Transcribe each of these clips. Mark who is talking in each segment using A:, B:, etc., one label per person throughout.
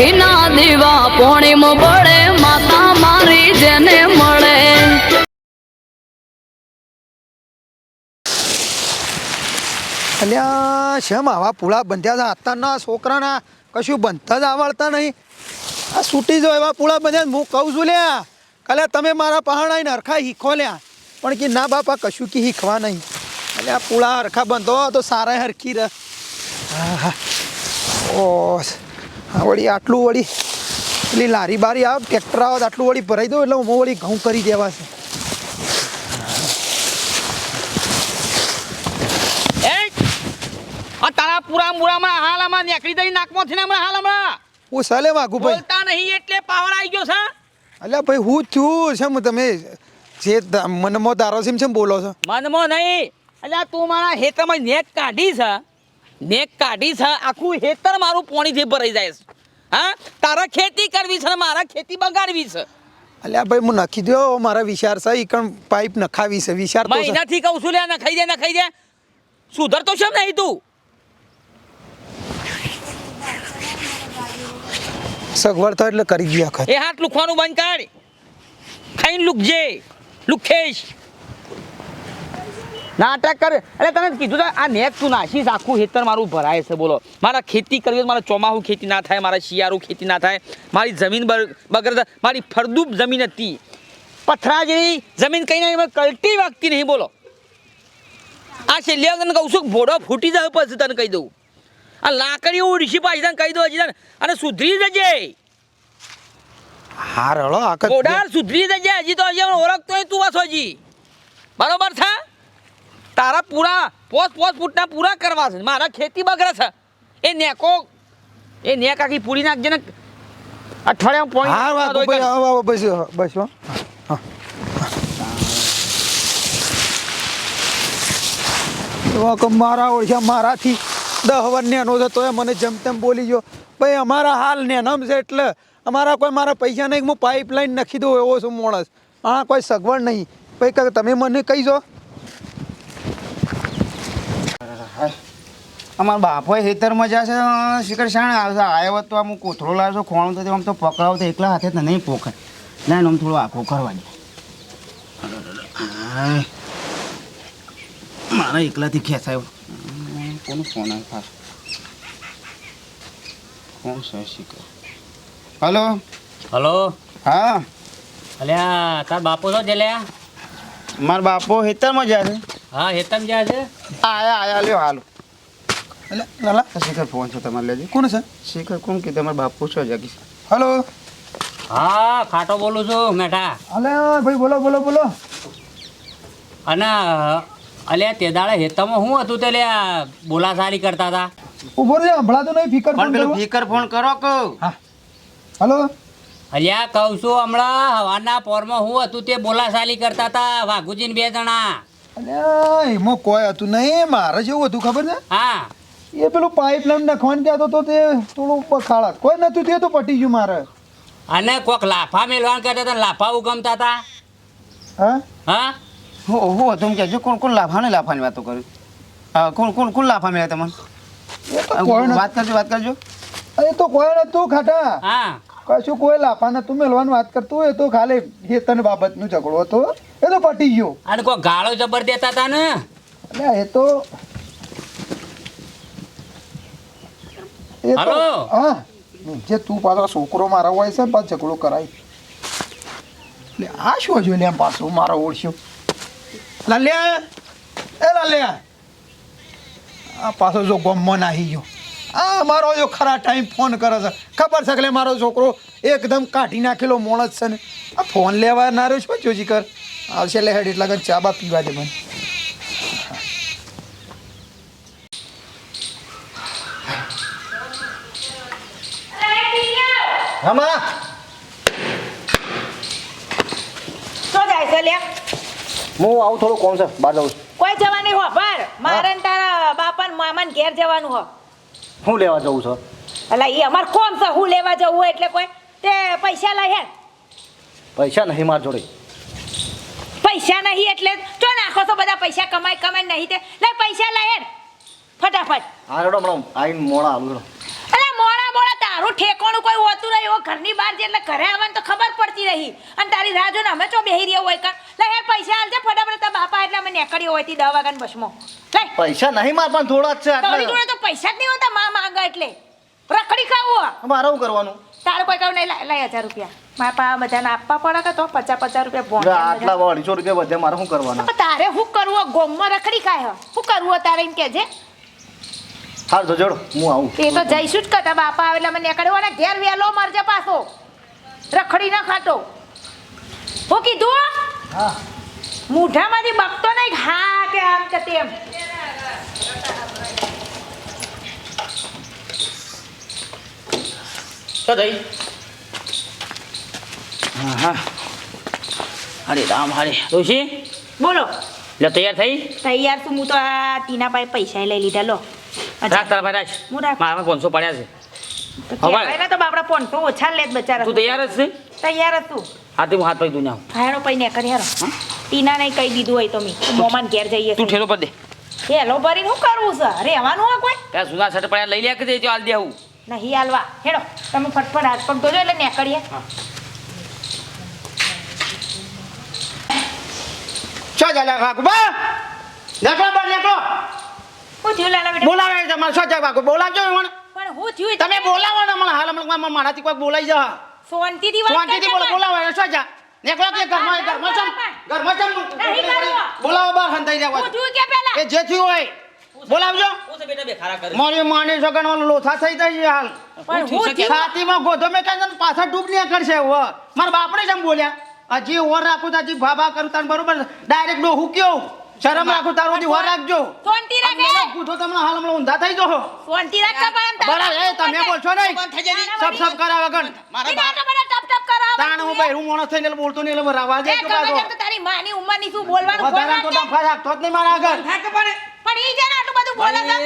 A: ઘીના દીવા પોણીમ પડે માતા મારી જેને મળે.
B: અલ્યા, શેમ આવા પુળા બંધ્યા છે? અત્યારના છોકરાના કશું બંધતા જ આવડતા નહીં. આ છૂટી જો એવા પૂળા બંધ્યા હું કહું છું લ્યા, કાલે તમે મારા પહાડ હરખા શીખો લ્યા. પણ કે ના બાપા, કશું કે શીખવા નહીં. એટલે આ પૂળા હરખા બંધો તો સારા હરખી રહ હા હા ઓ હા વળી આટલું વળી એટલી લારી બારી આવે ટ્રેક્ટર આવે આટલું વળી ભરાઈ દો એટલે હું વળી ઘઉં કરી દેવા છે.
C: આ તારા પૂરા મુરામાં હાલ આમાં નેકડી દઈ નાકમાંથી ને હમણાં હાલ હમણાં
B: હું સાલે વાઘુ ભાઈ.
C: બોલતા નહીં એટલે પાવર આવી ગયો છે.
B: અલ્યા ભાઈ હું થયું છે તમે જે મનમાં તારો છે એમ બોલો છો.
C: મનમાં નહીં. અલ્યા તું મારા હેતમાં નેક કાઢી છે. નેક કાઢી છે આખું હેતર મારું પોણીથી ભરાઈ જાય છે. હા? તારા ખેતી કરવી છે ને મારા ખેતી બગાડવી છે.
B: અલ્યા ભાઈ હું નખી દો મારા વિચાર છે કણ પાઇપ નખાવી છે વિચાર તો
C: એનાથી કહું છું લે નખાઈ દે નખાઈ દે. સુધર તો છે નહીં તું?
B: સગવડ તો એટલે કરી ગયા
C: એ હાથ લુખવાનું બંધ કાઢ ખાઈને લુકજે લુખેશ. નાટક કરે. અરે તમે કીધું આ નેક તું નાખીશ આખું ખેતર મારું ભરાય છે બોલો. મારા ખેતી કરવી મારા ચોમાહું ખેતી ના થાય મારા શિયાળું ખેતી ના થાય. મારી જમીન બર- મારી ફળદ્રુપ જમીન હતી. પથરા જેવી જમીન કઈ ના કલટી વાગતી નહીં બોલો. આ છેલ્લે તને કહું છું ભોડો ફૂટી જાય પછી તને કહી દઉં. આ લાકડી ઉડીશી પાછી તને કહી દઉં હજી તને. અને સુધરી જજે.
B: હા રળો આખત
C: સુધરી જજે હજી તો હજી ઓળખતો તું બસ હજી. બરોબર છે? તારા પૂરા પોસ પોસ ફૂટના પૂરા કરવા છે. મારા ખેતી બગડે છે. એ નેકો એ નેક આખી પૂરી નાખજે ને અઠવાડિયામાં પોઈન્ટ
B: હા વાત બસ બસ હા. મારા ઓળખ્યા મારાથી દહ વર નેનો છે તોય મને જેમ તેમ બોલી ગયો. ભાઈ અમારા હાલ નેનમ છે એટલે અમારા કોઈ મારા પૈસા નહીં હું પાઇપલાઇન નાખી દઉં એવો છું માણસ. હા કોઈ સગવડ નહીં. ભાઈ તમે મને કહી જો
D: અમારા મજા છે શિખર શાણ આવશે આવ્યો તો આમ કોથળો લાવશો ખોણું તો આમ તો પકડાવ તો એકલા હાથે તને નહીં પોખાય ના આમ થોડું આખું કરવા દે. મારા એકલાથી ખેંચાયો. કોનો ફોન આવે ખાસ કોણ છે શિખર? હલો?
E: હલો?
D: હા.
E: અલ્યા તાર બાપો છો જલ્યા?
D: મારા બાપો હેતર મજા છે.
E: હા હેતમ જ્યાં છે?
D: આયા આયા લ્યો હાલો.
B: એટલે લાલા.
D: શિખર ફોન છે તમારે લેજો.
B: કોણ છે?
D: શિખર કોણ કે તમારા બાપુ છો જાગી
B: હલો.
E: હા ખાટો બોલું છું મેઠા.
B: અલે ભાઈ બોલો બોલો બોલો.
E: અને અલ્યા તે દાડે હેતમમાં શું હતું તે લ્યા બોલાસારી કરતા હતા?
B: ઊભો રે હંભળાતું નહીં ફિકર ફોન
D: પેલું ફિકર ફોન કરો કહો.
B: હા. હલો.
E: અલ્યા કહું છું હમણાં હવાના પોરમાં શું હતું તે બોલાશાલી કરતા હતા વાઘુજીને બે જણા.
B: અલ્યા એમાં કોઈ હતું નહીં મારે જેવું હતું ખબર છે?
E: હા.
B: એ પેલું પાઇપલાઇન નાખવાનું કહેતો તો તે થોડું પખાડા કોઈ નતું તે તો પટી ગયું મારે.
E: અને કોક લાફા મેલવાન કરતા હતા લાફા ઉગમતા હતા?
B: હા?
E: હા?
D: હો હો તમે કહેજો કોણ કોણ લાફા ને લાફાની વાતો કરી? હા કોણ કોણ કોણ લાફા મળ્યા તમને?
B: એ તો
D: વાત કરજો વાત કરજો.
B: એ તો કોઈ નતું ખાટા.
E: હા.
B: કશું કોઈ લાફા નતું મેળવાની વાત કરતું એ તો ખાલી હેતન બાબતનું ઝઘડો હતો. એ તો પટી ગયો.
E: અને કોઈ ગાળો જબર દેતા હતા ને?
B: એટલે એ તો
E: હલો?
B: હા. જે તું પાછો છોકરો મારા હોય છે પાછો ઝઘડો કરાય. એટલે આ શું જોઈ લે પાછો મારો ઓળખ્યો લાલ્યા એ લાલ્યા. આ પાછો જો ગમમાં નાહી ગયો. આ મારો જો ખરા ટાઈમ ફોન કરે છે. ખબર છે કે મારો છોકરો એકદમ કાઢી નાખેલો મોણસ છે ને. આ ફોન લેવા ના રહ્યો છો જોજી કર? આવશે લે હેડ એટલા કણ ચા બા પીવા દે મને. હમા
F: તો જાય છે લે.
D: હું આવું થોડું કોણ છે બહાર જાઉં
F: કોઈ જવાની હો બાર મારે ને તારા બાપા ને મામા ને ઘેર જવાનું હો.
D: હું લેવા જવું છે?
F: એટલે એ અમાર કોમ છે હું લેવા જવું હોય એટલે કોઈ તે પૈસા લઈ હે.
D: પૈસા નહીં માર જોડે.
F: પૈસા નહીં એટલે ચો નાખો તો બધા પૈસા કમાઈ કમાઈ નહીં તે. લે પૈસા લઈ હે. ફટાફટ.
D: હા રડો હમણાં આવીને મોડા આવું રેડો
F: અલે મોડા મોડા તારો મારું ઠેકોણું કોઈ હોતું નહીં. એવો ઘરની બહાર જે એટલે ઘરે આવવાનું તો ખબર પડતી રહી. અને તારી રાહ જોઈને અમે ચો બેહી રહ્યો હોય કાં? લે યાર પૈસા આલજે ફટાફટ. તારા બાપા એટલે અમે નીકળ્યો હોય તી દવા વાગ્યાની બસમાં. લે.
G: પૈસા નહીં માર પણ થોડા જ છે
F: તારી જોડે તો પૈસા જ નહીં હોતા માં માંગા એટલે. રખડી ખાવું
G: મારે શું કરવાનું?
F: તારે કોઈ કહું નહીં. લાય લાય હજાર રૂપિયા. મારા પા બધાને આપવા પડે કે તો? પચાસ પચાસ રૂપિયા ભોંડ
G: આટલા અઢીસો રૂપિયા વધે મારે શું કરવાનું?
F: તારે શું કરવું? ગોમમાં રખડી ખાય શું કરવું તારે એમ કહેજે
G: હાલ તો જોડો હું આવું.
F: એ તો જઈશું જ કતા બાપા આવે એટલે મને નીકળ્યો અને ઘેર વેલો મરજે પાછો. રખડી ના ખાતો હું કીધું? મૂઢામાંથી બકતો નહીં કે હા કે આમ કે તેમ.
C: તો થઈ હા હા. હરે રામ હરે ઋષિ
F: બોલો.
C: લે તૈયાર થઈ?
F: તૈયાર તું હું તો આ તીના પાસે પૈસા લઈ લીધા લો.
C: રાખ તારા ભાઈ રાખ.
F: હું રાખ.
C: મારા પાંચસો પડ્યા છે.
F: તો તો બાપડા પોનસો ઓછા લે બચારા.
C: તું તૈયાર જ છે?
F: તૈયાર હતું
C: હા તે હું હાથ પગ દુનિયા
F: હારો પૈ ને કરી હારો ટીના નહીં કહી દીધું હોય તો મોમાન ઘેર જઈએ
C: તું ઠેલો પર દે.
F: હેલો ભરીને શું કરવું છે? રહેવાનું હોય કોઈ?
C: ત્યાં સુના સટ પડ્યા લઈ લે કે દેજો હાલ દે
F: નહીં હાલવા હેડો તમે ફટફટ હાથ પગ ધોજો એટલે નીકળીએ.
D: નીકળો બહાર નીકળો.
F: હું થયું લાલા બેટા?
D: બોલાવે તમારે શું ચાલે બોલાવજો મને.
F: પણ હું થયું
D: તમે બોલાવો ને મને. હાલ હમણાં મારાથી કોઈ બોલાઈ જા.
F: શાંતિથી વાત
D: શાંતિથી બોલો બોલાવો એને શું ચા નીકળો કે ઘરમાં ઘરમાં ચમ ઘરમાં ચમ બોલાવો બહાર હંતાઈ
F: હું
D: જવા
F: થયું કે પેલા?
D: એ જે થયું હોય. બોલાવજો.
C: હું તો બેટા બે ખારા કરે.
D: મારી માની સગન લોથા થઈ જાય હાલ.
F: હું
D: છાતીમાં ગોધો મેં કાંઈ પાછા ડૂબ નહીં કરશે હવે. મારા બાપને જેમ બોલ્યા. હજી ઓર રાખું તાજી હજી ભાભા કરું તાર બરોબર. ડાયરેક્ટ હું? હુક્યો શરમ રાખું તારું વર રાખજો.
F: શાંતિ રાખે?
D: પૂછો તમને હાલ હમણાં ઊંધા થઈ જાઓ
F: શાંતિ રાખતા પણ
D: બરાબર એ તમે બોલશો નહીં? સબ સબ કરાવ ગણ
F: મારા તો મને ટપ ટપ કરાવ
D: તાણ હું ભાઈ હું માણસ થઈને બોલતો નહીં એટલે રાવા
F: જાય
D: તો
F: તેમ તો તારી માની ઉંમરની શું બોલવાનું?
D: વધારે તો
F: બોલવાનું
D: ડફા રાખતો જ નહીં મારા આગળ.
F: પણ ઈ જેને આટલું બધું બોલે છે.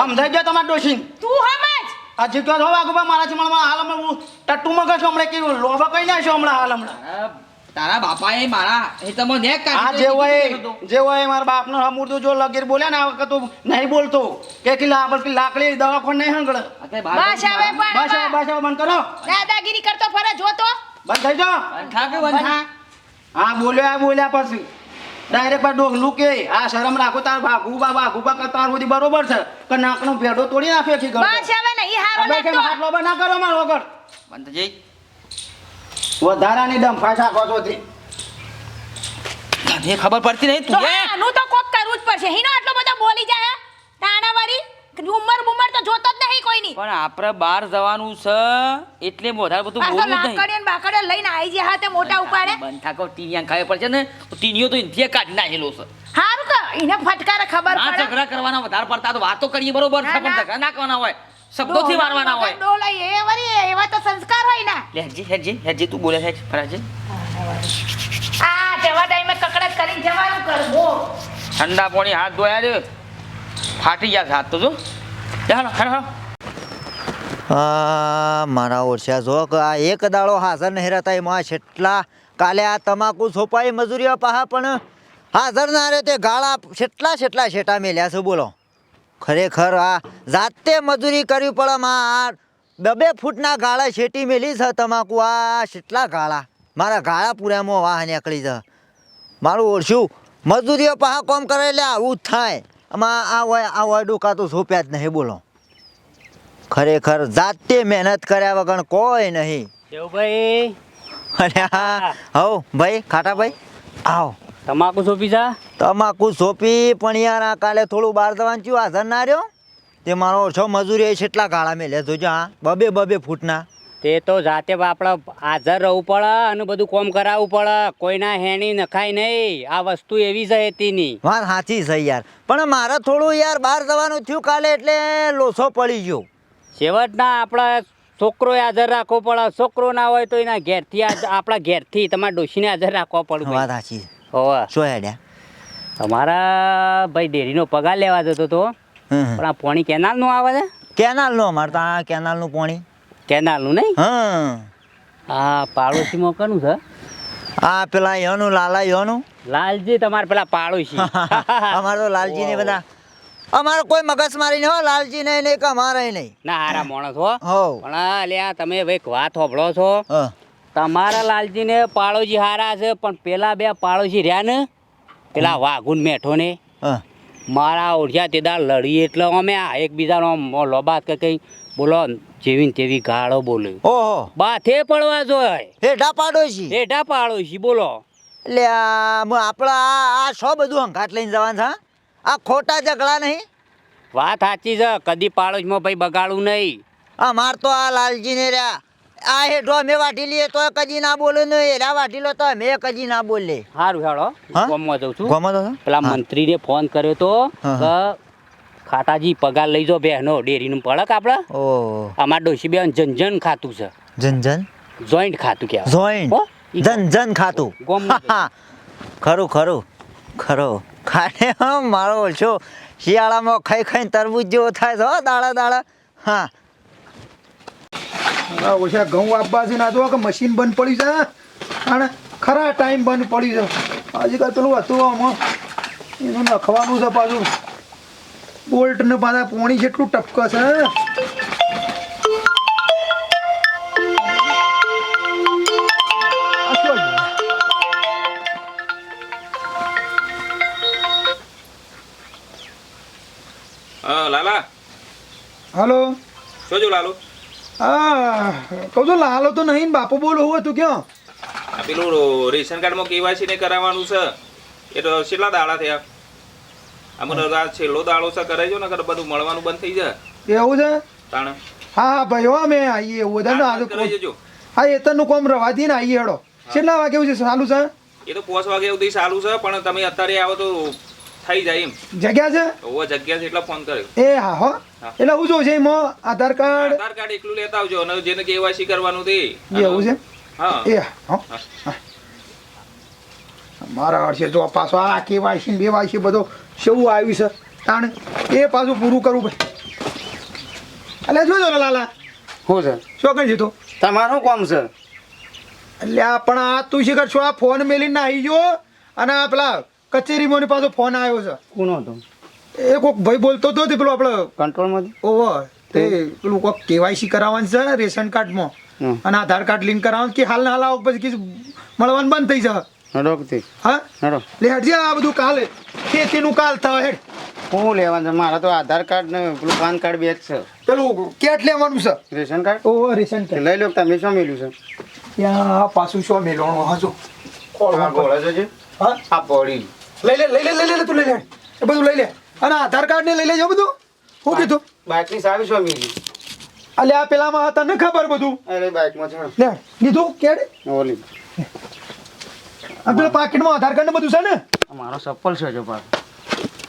D: સમજાઈ ગયો તમાર ડોશીન
F: તું હમજ
D: હજી કયો છો વાગુબા મારા મને હાલ હમણાં હું ટટ્ટુ મગજ હમણાં કે લોભા કઈ નાખ્યો હમણાં હાલ હમણાં?
H: તારા બાપાએ મારા હેતરમાં નેક
D: આ જે હોય જે હોય મારા બાપનો હમુરદો જો લગીર બોલ્યા ને આ વખત તું નહીં બોલતો. કે કે લા બલકી લાકડી દવાખોન નહીં હંગળ.
F: બસ હવે પણ
D: બસ હવે બસ હવે બંધ કરો.
F: દાદાગીરી કરતો ફરે જોતો.
D: બંધ થઈ જાઓ. હા બોલ્યો આ બોલ્યા પછી. ડાયરેક્ટ પર ડોગલું કે આ શરમ રાખો તાર ભાગુ બા ભાગુ બા કરતા તાર સુધી બરોબર છે. કે નાકનો ભેડો તોડી નાખે છે
F: બસ હવે નહીં હારો લાગતો.
D: હાથ લોબા ના કરો મારો વગર.
C: બંધ જઈ.
D: વધારાની શાખો છો તે
C: તને ખબર પડતી નહીં
F: તું આનું તો કોક કરવું જ પડશે. હિનો આટલો બધો બોલી જાય તાણા વાળી ઉંમર બુમર તો જોતો જ નહીં કોઈની.
C: પણ આપણે બહાર જવાનું છે એટલે વધારે બધું બોલવું નહીં.
F: લાકડીઓ ને બાકડીઓ લઈને આવી જાય હાથે મોટા ઉપાડે.
C: બંધ થાકો ટીનિયા ખાવી પડશે ને તો ટીનિયો તો ઇન્થિયા કાઢી નાખેલો છે.
F: હારું તો એને ફટકારે ખબર
C: ના
F: પડે.
C: ઝઘડા કરવાના વધારે પડતા તો વાતો કરીએ બરોબર પણ ઝઘડા ના કરવાના હોય. શબ્દોથી મારવાના હોય.
F: ડોલાઈ એ વરી એવા તો સંસ્કાર હોય ને.
C: લે હેજી હેજી હેજી તું બોલે હેજ ફરાજી
F: આ જવા ટાઈમે કકડત કરીને જવાનું કરવો.
C: ઠંડા પાણી હાથ ધોયા રે ફાટી ગયા હાથ તો જો. ચાલો
I: આ મારા ઓરછા જો આ એક દાડો હાજર નહીં રહેતા એમાં છેટલા. કાલે આ તમાકુ છોપાઈ મજૂરીઓ પાહા પણ હાજર ના રહે તે ગાળા છેટલા છેટલા છેટા મેલ્યા છે બોલો. ખરેખર આ જાતે મજૂરી કરવી પડે માર. આ બે બે ફૂટના ગાળા છેટી મેલી છે તમાકુ. આ છેટલા ગાળા? મારા ગાળા પૂરામાં વાહ નીકળી છે. મારું ઓળશું. મજૂરીઓ પાહા કોમ કરે એટલે આવું જ થાય. આમાં આ હોય આ હોય ડોકા તો સોપ્યા જ નહીં બોલો. ખરેખર જાતે મહેનત કર્યા વગર કોઈ નહીં.
E: ભાઈ?
I: અરે હા હવ ભાઈ ખાટા ભાઈ આવો.
E: તમાકુ સોંપી જા.
I: તમાકુ સોંપી પણ યાર આ કાલે થોડું બહાર દવાનું થયું હાજર ના રહ્યો. તે મારો ઓછો મજૂરી છેટલા ગાળા મેં જોજો હા. બબે બબે ફૂટના.
E: તે તો જાતે આપણે હાજર રહેવું પડે અને બધું કોમ કરાવવું પડે. કોઈના હેણી નખાય નહીં. આ વસ્તુ એવી છે એતીની
I: વાત સાચી છે યાર. પણ મારે થોડું યાર બહાર જવાનું થયું કાલે એટલે લોસો પડી ગયો.
E: છેવટના આપણા છોકરો હાજર રાખવો પડે. છોકરો ના હોય તો એના ઘેરથી આપણા ઘેરથી તમારા ડોશીને હાજર રાખવા પડે.
I: વાત સાચી
E: હોવે.
I: શું હેડ્યા
E: તમારા ભાઈ ડેરીનો પગાર લેવા જતો તો. પણ આ પોણી કેનાલનું આવે છે?
I: કેનાલનું અમારે તો આ કેનાલનું પોણી.
E: કેનાલનું નહીં?
I: હા
E: આ પાડોશીમાં કનું છે.
I: આ પેલા યોનું લાલા યોનું.
E: લાલજી તમારે પેલા પાડોશી.
I: અમારે તો લાલજી ને બધા. અમારે કોઈ મગજ મારી નહીં હો લાલજી નહીં નહીં કે અમારે નહીં.
E: ના હારા માણસ હો. પણ અલ્યા તમે ભાઈ વાત હોભળો છો. તમારા લાલજીને પાડોશી હારા છે પણ પેલા બે પાડોશી રહ્યા ને પેલા વાઘુન મેઠો ને
I: હા.
E: મારા ઓઢિયા તેદા લડી એટલે અમે આ એકબીજાનો લોબાત કે કંઈ બોલો જેવી ને તેવી ગાળો બોલે.
I: ઓહો.
E: બાથે પડવા જોય.
I: હેઠા પાડોશી.
E: હેઠા પાડોશી બોલો.
I: એટલે આપણા આ શો બધું હંકાટ લઈને જવાનું છે હા? આ ખોટા ઝઘડા નહીં?
E: વાત સાચી છે કદી પાડોશમાં ભાઈ બગાડવું નહીં.
I: અમાર માર તો આ લાલજીને રહ્યા. આ હેઠો અમે વાટી લઈએ તો કદી ના બોલે ને એરા વાટી લો તો અમે કદી ના બોલે.
E: સારું હેડો
I: હા?
E: જઉં છું.
I: ગમો જઉં
E: પેલા મંત્રીને ફોન કર્યો તો ખાતાજી પગાર લઈ જો બહેનો ડેરીનું પડક આપણે
I: ઓ.
E: અમારા ડોશી બેન જનજન ખાતું છે.
I: જન જન
E: જોઈન્ટ ખાતું કહેવાય.
I: જોઈન્ટ
E: હો? ઈ
I: જન જન ખાતું? ખરું ખરું. ખરો. ખાને મારો ઓછો શિયાળામાં ખાઈ ખાઈને તરબૂજ જેવો થાય છે દાડા દાડા. હા.
B: ઓછા ઘઉં આપવા છે ના જો કે મશીન બંધ પડી છે અને ખરા ટાઈમ બંધ પડી છે. આજકાલ પેલું હતું આમાં એનું નખવાનું છે પાછું. બોલ્ટ ને પાછા પોણી જેટલું ટપક છે
J: લાલા.
B: હાલો.
J: છું લાલુ?
B: હા કહું છું લાલો તો નહીં ને બાપુ બોલો હું હતું ક્યાં?
J: આ પેલું રેશન કાર્ડમાં કેવાયસી ને કરાવવાનું છે. એ તો કેટલા દાડા થયા. તો આ છેલ્લો દાડો છે કરાવજો ને કર બધું મળવાનું બંધ થઈ જાય.
B: એવું છે?
J: તાણે.
B: હા હા ભાઈ હો અમે આવીએ એવું બધા ના
J: કરાઈ જજો
B: હા એતરનું કોમ રવા દઈએ ને આવીએ હેડો. કેટલા વાગે એવું છે સાલું છે?
J: એ તો પાંચ વાગે સુધી સારું છે પણ તમે અત્યારે આવો તો થઈ જાય એમ.
B: જગ્યા છે?
J: ઓવા જગ્યા છે એટલે ફોન કર્યો.
B: એ હા હો. એટલે હું જોઉં છે એમાં આધાર કાર્ડ.
J: આધાર કાર્ડ એકલું લેતા આવજો અને જેને કેવાયસી કરવાનું તે.
B: એવું છે?
J: હા.
B: એ હા. હા. મારા છે જો પાછો આ કેવાયસી બે વાયસી બધો શું આવ્યું છે? તાણે એ પાછું પૂરું કરવું ભાઈ. એટલે જોજો લાલા?
D: શું છે?
B: શું કરી દીધું?
D: તમારું કોમ છે?
B: એટલે આ પણ આ તું શી કરશો? આ ફોન મેલીને આવી ગયો અને આ પેલા કચેરીમાં પાછો ફોન આવ્યો છે.
D: કોનો હતો?
B: એ કોક ભાઈ બોલતો હતો તે પેલો આપણે
D: કંટ્રોલમાંથી?
B: ઓવર તે પેલું કોક કેવાયસી કરાવવાનું છે રેશન કાર્ડમાં. અને આધાર કાર્ડ લિંક કરાવવાનું કે હાલ ના હાલ આવો પછી કીધું મળવાનું બંધ થઈ જશે
D: હેડો કે
B: હા?
D: હેડો.
B: લે હટજે આ બધું કાલે. ખેતીનું કાલ થાય હેડ.
D: શું લેવાનું છે? મારા તો આધાર કાર્ડ ને પેલું પાન કાર્ડ બે જ છે.
B: પેલું કેટ લેવાનું છે?
D: Ration card?
B: ઓ રેશન કાર્ડ.
D: લઈ લો તમે શું મેલ્યું છે?
B: ત્યાં પાછું શું મેલવાનું હજુ
D: કોણ ગોળા છે
B: હા?
D: આ પડી
B: લઈ લે લઈ લે લઈ લે લે તું લઈ લે. એ બધું લઈ લે. અને આધાર કાર્ડ ને લઈ લેજો બધું. શું કીધું?
D: બાઇકની સાવી શું મેલી
B: અલે આ પેલામાં હતા ને ખબર બધું?
D: અરે બાઇકમાં છે.
B: લે લીધું? કેડ?
D: ઓલી.
B: આ પેલા પાકીટમાં આધાર કાર્ડ ને બધું છે ને?
D: મારો સપ્પલ છે જો પાછો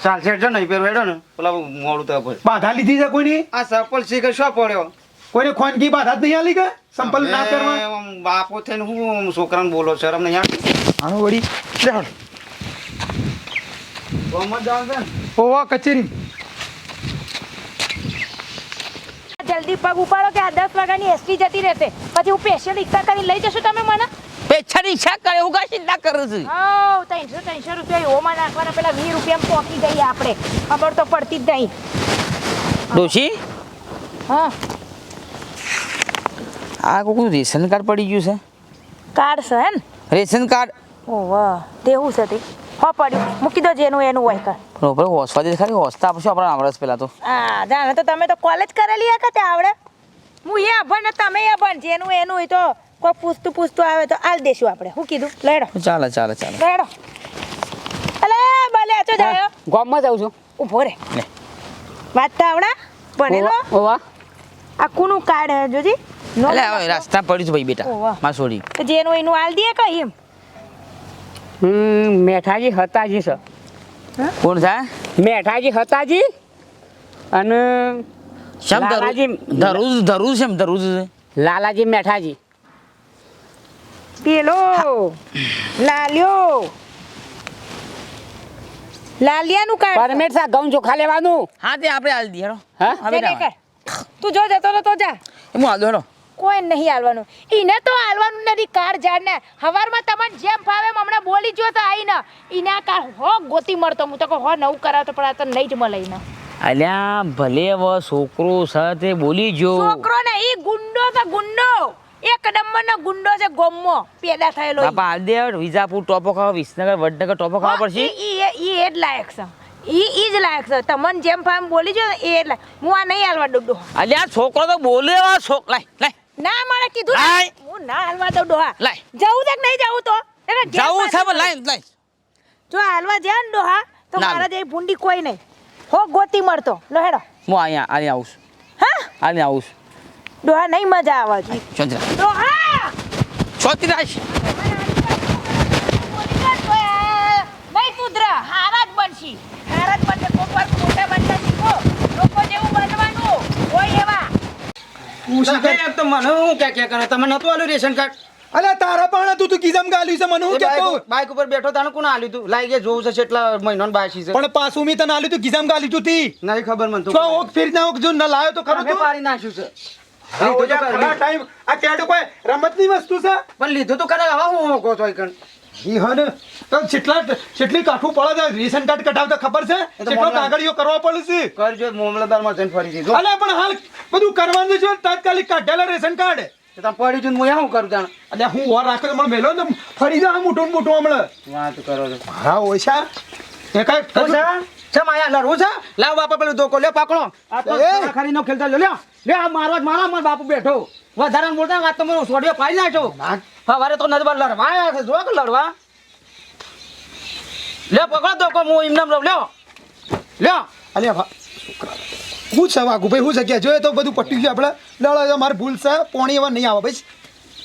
D: ચાલશે જો નહીં પેલો હેડો ને. પેલા મોડું તો પડે
B: બાધા લીધી છે કોઈની?
D: આ સપ્પલ છે કે શું પડ્યો?
B: કોઈને ખોનગી બાધા જ નહીં આલી કે? સંપલ ના કરવા
D: બાપો થઈને હું છોકરાને બોલો શરમ નહીં
B: આનો વળી લે હળ.
D: ગમત જાવ છે ને
B: ઓવા કચેરી.
F: જલ્દી પગ ઉપાડો કે આ દસ વાગ્યાની એસટી જતી રહેશે. પછી હું સ્પેશિયલ રિક્ષા કરી લઈ જશો તમે મને?
C: પેચ્છાની ઈચ્છા કરે હું કાંઈ ચિંતા કરું છું.
F: ઓ ત્રણસો ત્રણસો રૂપિયા ઓમાં નાખવાના પેલા વીસ રૂપિયા પોકી જઈએ આપણે. ખબર તો પડતી જ નહીં.
C: ડોશી?
F: હા.
C: આ કોકનું રેશન કાર્ડ પડી ગયું છે.
F: કાર્ડ છે હે ને
C: રેશન કાર્ડ.
F: ઓ વાહ તેવું છે તે. હો પડ્યું. મૂકી દો જેનું એનું હોય કર.
C: બરોબર હોસવા દે ખરી હોસતા આપશું આપણે આવડે પેલા તો.
F: હા જાણે તો તમે તો કોલેજ કરેલી હે કે તે આવડે? હું એ અભણ તમે અભણ જેનું એનું હોય તો કોઈ પૂછતું પૂછતું આવે તો આલ દેશું આપણે. શું કીધું? લેડો.
C: ચાલે ચાલે ચાલે.
F: લેડો. અલે ભલે આચો જાયો.
E: ગામમાં જાઉં છું.
F: ઊભો રે.
C: વાત
F: તો આવડા. ભણેલો?
E: ઓવા ઓવા.
F: આ કોનું કાર્ડ હે જોજી? નો
C: રસ્તા પડ્યું છે ભાઈ બેટા. માં છોડી.
F: જેનું એનું આલ દે કે એમ
E: મેઠાજી હતાજી સર
C: કોણ થાય
E: મેઠાજી હતાજી અને
C: શેમ
E: લાલાજી
C: ધરુજ ધરુજ શેમ? ધરુજ
E: લાલાજી મેઠાજી.
F: પેલો. લાલ્યો. લાલિયાનું કાર્ડ
E: પરમેટ સા ઘઉં ચોખા લેવાનું.
C: હા તે આપણે હાલ દઈએ
E: હા?
C: હા
F: છે
C: બેટા
F: કે કર. તું જો જતો તો જા.
C: હું હાલ હેડો.
F: કોઈ નહીં હાલવાનું. એને તો હાલવાનું નથી. કાર જાડને હવારમાં તમને જેમ ફાવે એમ હમણાં બોલી જો તો આવીને એને આ કાર હો ગોતી મળતો. હું તો કહું હો નવું કરાવતો પણ આ તો નહીં જ મળે
C: અલ્યા ભલે હવે છોકરો સાથે તે બોલી જો.
F: છોકરો ને એ ગુંડો છે ગુંડો. એક નંબરનો ગુંડો છે ગોમો. પેદા થયેલો.
C: બાપા હાલ દે વિજાપુર ટોપો ખાવા વિસનગર વડનગર ટોપો ખાવા પડશે?
F: ઈ- ઈ એ- એ જ લાયક છે. ઈ ઈ જ લાયક છે. તમને જેમ ફામ બોલી જો એ હું આ નહીં હાલવા ડુડુ
C: અલ્યા છોકરો તો બોલે છોક લાય લાય.
F: ના મારે કીધું ને,
C: લાય.
F: હું ના હાલવા દઉં ડોહા.
C: લાય.
F: જવું છે કે નહીં જવું તો? ઘેર
C: જાવું છે
F: પાછું
C: પણ લાય.
F: જો હાલવા જાય ને ડોહા તો
C: ના,
F: મારા જેવી ભૂંડી કોઈ નહીં. હો ગોતી મળતો. લો હેડો.
C: હું અહીંયા અહીંયા આવું છું.
F: હા?
C: અહીંયા આવું છું.
F: ડોહા નહીં મજા આવે છે
C: ચોંતરા
F: ડોહા!
C: ચોંતરાશ
F: નહીં સુધરે હારા જ બનશી. હારા જ બનશે કોક વાર બનતા શીખો. લોકો જેવું એવા
D: એમ તો મને હું કે કે કરે? તમે નતું આલ્યું રેશન કાર્ડ?
B: અલ્યા તારા પણ હતું તું કીધમ ગાલ્યું છે મને હું
D: એ બાઈક બાઈક ઉપર બેઠો તાને કોણ આલ્યું તું? લાઈ ગયા જોવું છે કેટલા મહિનાનો બાસી છે.
B: પણ પાછું મી તને આલ્યું તું કીધમ ગાલ્યું તું તી.
D: નહીં ખબર મને તો
B: તો ઓક ફેરી ના ઓક જો ન લાયો તો ખરો તું?
D: પાડી નાખ્યું છે. લીધું તો ખરા
B: ટાઈમ આ કેડો કોઈ રમતની વસ્તુ છે?
D: પણ લીધું તો કરે હવે હું કહો છો કણ?
B: ઈ હને તો જેટલા જેટલી કાઠું પડે છે રેશન કાર્ડ કઢાવતા ખબર છે?
D: એ તો
B: જેટલો
D: મામલા-
B: કાગળિયો કરવા પડે
D: કરજો મામલતદારમાં જઈને ફરી દીધું
B: અલ્યા પણ હાલ બધું કરવાનું છે તાત્કાલિક કાઢેલા રેશન કાર્ડ.
D: તમે પડી જઈને હું શું કરું
B: હું ઓર રાખો તો મને મેલો ને ફરી જા મોટું મોટું હમણાં.
D: વાત કરો છો.
B: હા ઓછા એ કાંઈ
D: શું છે? માયા લડવું છે લાવ બાપા પેલું ધોકો લે પાકડો આ તો ખરી નો ખેલતા લ્યો. લે આ મારવા મારા મારા બાપુ બેઠો. વધારે બોલતા વાત તમારો સોડિયો પાડી નાખ્યો.
B: સવારે
D: હવારે તો નજર લડવા આવ્યા છે જો કે લડવા. લે પકડો ધોકો હું એમને લઉં. લ્યો. લ્યો.
B: અલે હું છે વાગુ ભાઈ હું જગ્યા જોઈએ તો બધું પટી ગયું આપણે. લડો મારે ભૂલ છે. પોણી એવા નહીં આવે ભાઈ.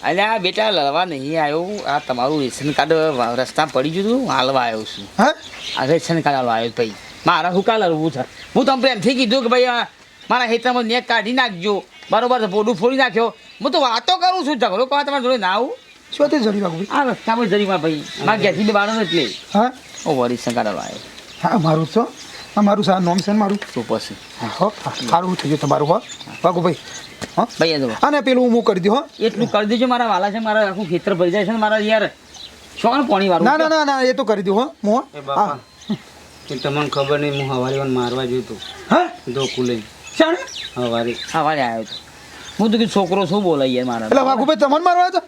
C: અલ્યા બેટા લડવા નહીં આવ્યો. આ તમારું રેશન કાર્ડ રસ્તા પડી ગયું હતું. હાલવા આવ્યો છું.
B: હા?
C: આ રેશન કાર્ડ હાલવા આવ્યો ભાઈ. મારા શું કાલ લડવું છે? હું તમને પ્રેમથી કીધું કે ભાઈ મારા હેતરામાં નેક કાઢી નાખજો. બરોબર બોડું ફોડી નાખ્યો. હું તો વાતો કરું છું ઝઘડો કહો તમારા જોડે ના આવું.
B: શું તે જરી ભાઈ
C: આ રસ્તા પર જરીમાં ભાઈ. મારા ઘેરથી બે બાળો એટલે.
B: હા?
C: ઓ વરી સંકાળ આવ્યો
B: હા મારું છો હા મારું સા નોમ છે મારું?
C: તો પછી?
B: હા હો સારું થઈ ગયું તમારું હો. બાગુ ભાઈ. હા?
C: ભાઈ
B: અને પેલું હું કરી દઉં હો.
C: એટલું કરી દેજો મારા વાલા છે મારા આખું ખેતર ભરી જાય છે ને મારા યાર. શું પાણી વાળું
B: ના ના ના એ તો કરી દઉં હો. હું હા.
D: તમને ખબર નહીં હું હવારે મારવા જોઈતું
B: હા?
D: દો લઈ
B: શાણે?
D: હવારે
C: હા વારે આવ્યો હતો હું તો કે છોકરો શું બોલાય યાર મારા
B: એટલે વાઘુભાઈ તમને મારવા છો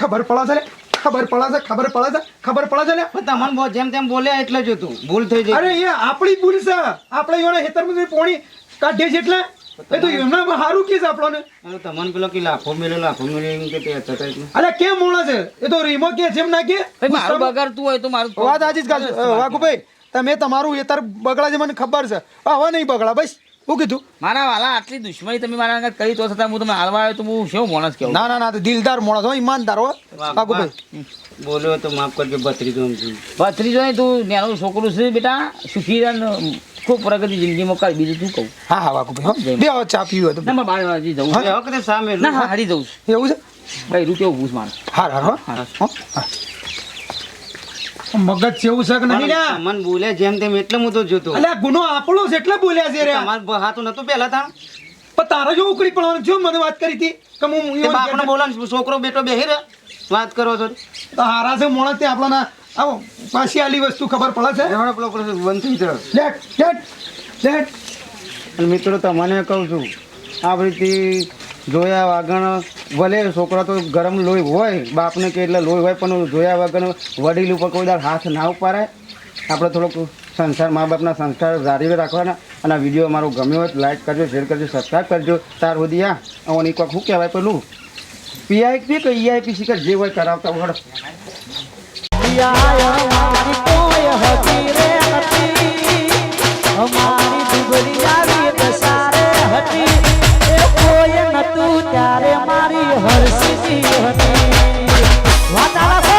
B: ખબર પડે છે લે. ખબર પડે છે ખબર પડે છે ખબર પડે છે લે.
D: પણ તમને જેમ તેમ બોલ્યા એટલે જ હતું. ભૂલ થઈ
B: અરે
D: જાય
B: એ આપણી ભૂલ છે. આપણે હેતર હેતરમાં પોણી કાઢીએ છે એટલે? એ તો એમના સારું કે છે આપણને?
D: તમને પેલો કે લાખો મેળો લાખો મેળો કે તે
B: અરે કેમ મોણા છે? એ તો રીમો કે જેમ ના કે?
C: મારું બગાડતું હોય તો મારું
B: વાત આજી જ ગાજો વાઘુભાઈ તમે તમારું એતર બગડા છે મને ખબર છે. હવે નહીં બગડા બસ. શું કીધું?
C: મારા વાલા આટલી દુશ્મની તમે મારા આગળ કરી તો છતાં હું તમે હાલવા આવ્યો તો હું શું માણસ કેવું
B: ના ના ના તો દિલદાર માણસ હો ઈમાનદાર હો. ભાઈ
D: બોલ્યો તો માફ કરજો ભત્રીજો છું.
C: ભત્રીજો ને તું નાનું છોકરું છે બેટા સુખી રહે ખૂબ પ્રગતિ જિંદગીમાં કર બીજું તું કહું.
B: હા હા વાઘુભાઈ હો. બે હવે ચા પીવું હોય તો.
C: ના બાર વાગે જવું છે.
D: વખતે સામે
C: ના હા હારી જવું છું.
B: એવું છે?
C: ભાઈ રૂપિયા છે મારે?
B: હા. હા હો. હો? હા. મગજ જેવું છે કે નહીં લ્યા?
D: મન બોલ્યા જેમ તેમ એટલે હું તો જોતો.
B: અલ્યા ગુનો આપણો છે એટલે બોલ્યા છે રે.
D: તમાર બહાતું નતું પેલા તાણ
B: પણ તારા જો ઉકળી પડવાનું જો મને વાત કરી હતી કે હું
D: તે બાપનો છોકરો બેટો બેહી રે વાત કરો છો.
B: તો હારા છે મોણા તે આપણને આવો પાછી આલી વસ્તુ ખબર પડે છે?
D: એવડો પેલો પેલો બંધ થઈ ગયો.
B: લેટ લેટ લેટ
D: મિત્રો તમને કહું છું આ રીતે જોયા વાગણ ભલે છોકરા તો ગરમ લોહી હોય, બાપને કે એટલે લોહી હોય, પણ જોયા વાગણ વડીલ ઉપર કોઈ દાળ હાથ ના ઉપાડાય. આપણે થોડોક સંસાર મા બાપના સંસ્કાર જાળવી રાખવાના. અને વીડિયો મારો ગમ્યો હોય લાઈક કરજો, શેર કરજો સબસ્ક્રાઈબ કરજો. તાર સુધી આ અને એક વખત શું કહેવાય પેલું? પીઆઈપી કે ઈઆઈપી શીખર, જે હોય કરાવતા વડ અમારી તું ત્યારે મારી હર્ષ હતી વાતાવરણ